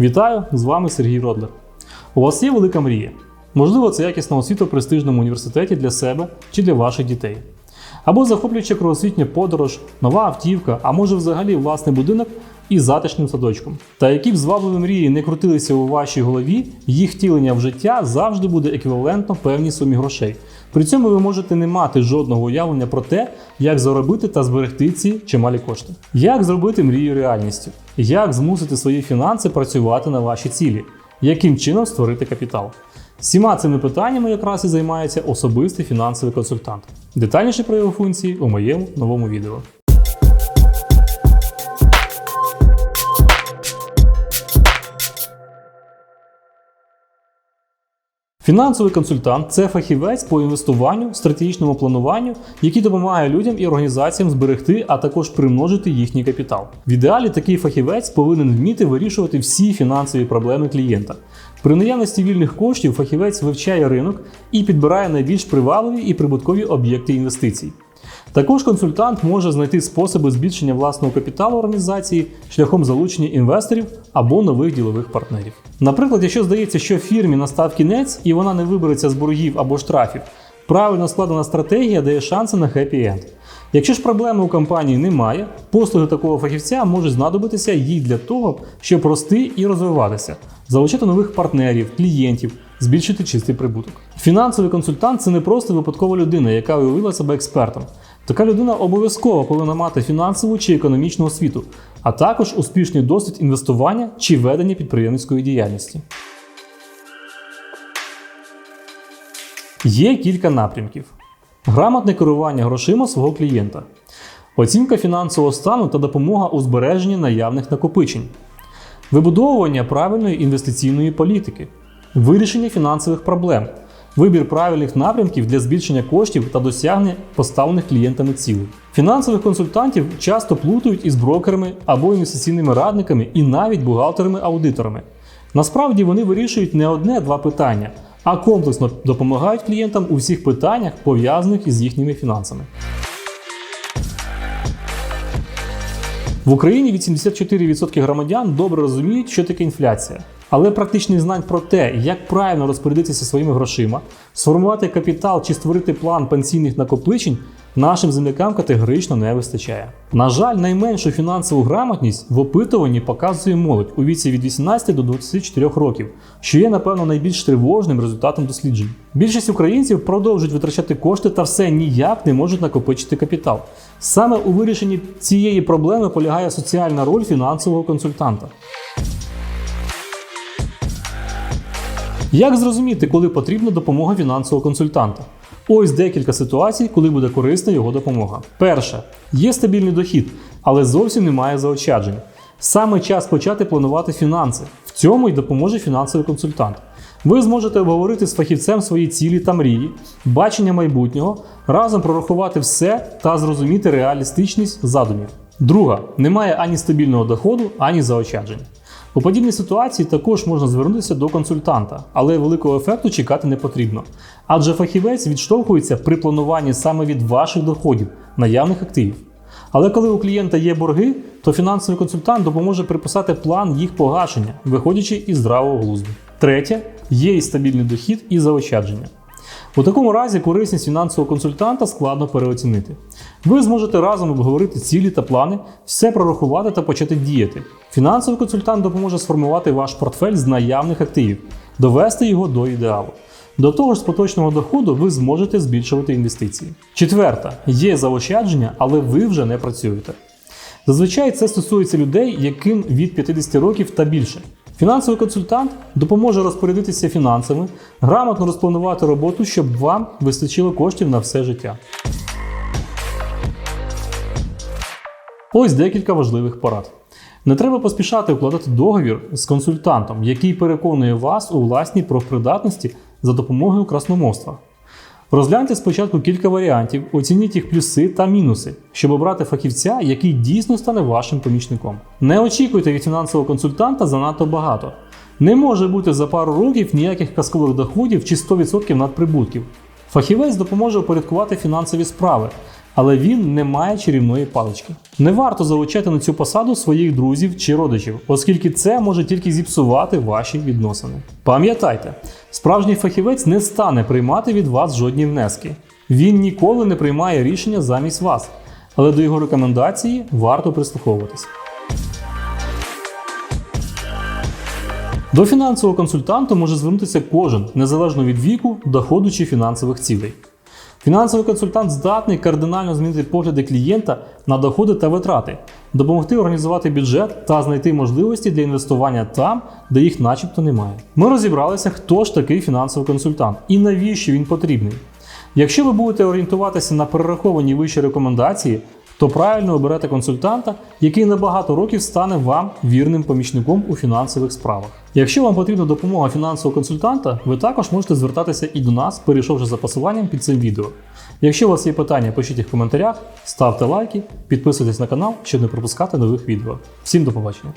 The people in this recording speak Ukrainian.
Вітаю! З вами Сергій Родлер. У вас є велика мрія. Можливо, це якісна освіта в престижному університеті для себе чи для ваших дітей. Або захоплююча кругосвітня подорож, нова автівка, а може взагалі власний будинок із затишним садочком. Та які б звабливі мрії не крутилися у вашій голові, їх втілення в життя завжди буде еквівалентно певній сумі грошей. При цьому ви можете не мати жодного уявлення про те, як заробити та зберегти ці чималі кошти. Як зробити мрію реальністю? Як змусити свої фінанси працювати на ваші цілі? Яким чином створити капітал? Всіма цими питаннями якраз і займається особистий фінансовий консультант. Детальніше про його функції у моєму новому відео. Фінансовий консультант це фахівець по інвестуванню, стратегічному плануванню, який допомагає людям і організаціям зберегти, а також примножити їхній капітал. В ідеалі такий фахівець повинен вміти вирішувати всі фінансові проблеми клієнта. При наявності вільних коштів фахівець вивчає ринок і підбирає найбільш привабливі і прибуткові об'єкти інвестицій. Також консультант може знайти способи збільшення власного капіталу організації шляхом залучення інвесторів або нових ділових партнерів. Наприклад, якщо здається, що фірмі настав кінець і вона не вибереться з боргів або штрафів, правильно складена стратегія дає шанси на хеппі-енд. Якщо ж проблеми у компанії немає, послуги такого фахівця можуть знадобитися їй для того, щоб рости і розвиватися, залучати нових партнерів, клієнтів, збільшити чистий прибуток. Фінансовий консультант це не просто випадкова людина, яка уявила себе експертом. Така людина обов'язково повинна мати фінансову чи економічну освіту, а також успішний досвід інвестування чи ведення підприємницької діяльності. Є кілька напрямків: грамотне керування грошима свого клієнта, оцінка фінансового стану та допомога у збереженні наявних накопичень, вибудовування правильної інвестиційної політики, вирішення фінансових проблем, вибір правильних напрямків для збільшення коштів та досягнення поставлених клієнтами цілей. Фінансових консультантів часто плутають із брокерами або інвестиційними радниками і навіть бухгалтерами-аудиторами. Насправді вони вирішують не одне-два питання, а комплексно допомагають клієнтам у всіх питаннях, пов'язаних із їхніми фінансами. В Україні 84% громадян добре розуміють, що таке інфляція. Але практичних знань про те, як правильно розпорядитися своїми грошима, сформувати капітал чи створити план пенсійних накопичень, нашим землякам категорично не вистачає. На жаль, найменшу фінансову грамотність в опитуванні показує молодь у віці від 18 до 24 років, що є, напевно, найбільш тривожним результатом досліджень. Більшість українців продовжують витрачати кошти та все ніяк не можуть накопичити капітал. Саме у вирішенні цієї проблеми полягає соціальна роль фінансового консультанта. Як зрозуміти, коли потрібна допомога фінансового консультанта? Ось декілька ситуацій, коли буде корисна його допомога. Перше, є стабільний дохід, але зовсім немає заощаджень. Саме час почати планувати фінанси. В цьому й допоможе фінансовий консультант. Ви зможете обговорити з фахівцем свої цілі та мрії, бачення майбутнього, разом прорахувати все та зрозуміти реалістичність задумів. Друга, немає ані стабільного доходу, ані заощаджень. У подібній ситуації також можна звернутися до консультанта, але великого ефекту чекати не потрібно. Адже фахівець відштовхується при плануванні саме від ваших доходів, наявних активів. Але коли у клієнта є борги, то фінансовий консультант допоможе приписати план їх погашення, виходячи із здравого глузду. Третє є і стабільний дохід і заощадження. У такому разі корисність фінансового консультанта складно переоцінити. Ви зможете разом обговорити цілі та плани, все прорахувати та почати діяти. Фінансовий консультант допоможе сформувати ваш портфель з наявних активів, довести його до ідеалу. До того ж, з поточного доходу ви зможете збільшувати інвестиції. Четверта, є заощадження, але ви вже не працюєте. Зазвичай це стосується людей, яким від 50 років та більше. Фінансовий консультант допоможе розпорядитися фінансами, грамотно розпланувати роботу, щоб вам вистачило коштів на все життя. Ось декілька важливих порад. Не треба поспішати укладати договір з консультантом, який переконує вас у власній профпридатності за допомогою красномовства. Розгляньте спочатку кілька варіантів, оцініть їх плюси та мінуси, щоб обрати фахівця, який дійсно стане вашим помічником. Не очікуйте від фінансового консультанта занадто багато. Не може бути за пару років ніяких казкових доходів чи 100% надприбутків. Фахівець допоможе упорядкувати фінансові справи, але він не має чарівної палички. Не варто залучати на цю посаду своїх друзів чи родичів, оскільки це може тільки зіпсувати ваші відносини. Пам'ятайте, справжній фахівець не стане приймати від вас жодні внески. Він ніколи не приймає рішення замість вас, але до його рекомендації варто прислуховуватись. До фінансового консультанта може звернутися кожен, незалежно від віку, доходу чи фінансових цілей. Фінансовий консультант здатний кардинально змінити погляди клієнта на доходи та витрати, допомогти організувати бюджет та знайти можливості для інвестування там, де їх начебто немає. Ми розібралися, хто ж такий фінансовий консультант і навіщо він потрібний. Якщо ви будете орієнтуватися на перераховані вищі рекомендації, то правильно оберете консультанта, який на багато років стане вам вірним помічником у фінансових справах. Якщо вам потрібна допомога фінансового консультанта, ви також можете звертатися і до нас, перейшовши за посиланням під цим відео. Якщо у вас є питання, пишіть їх в коментарях, ставте лайки, підписуйтесь на канал, щоб не пропускати нових відео. Всім до побачення!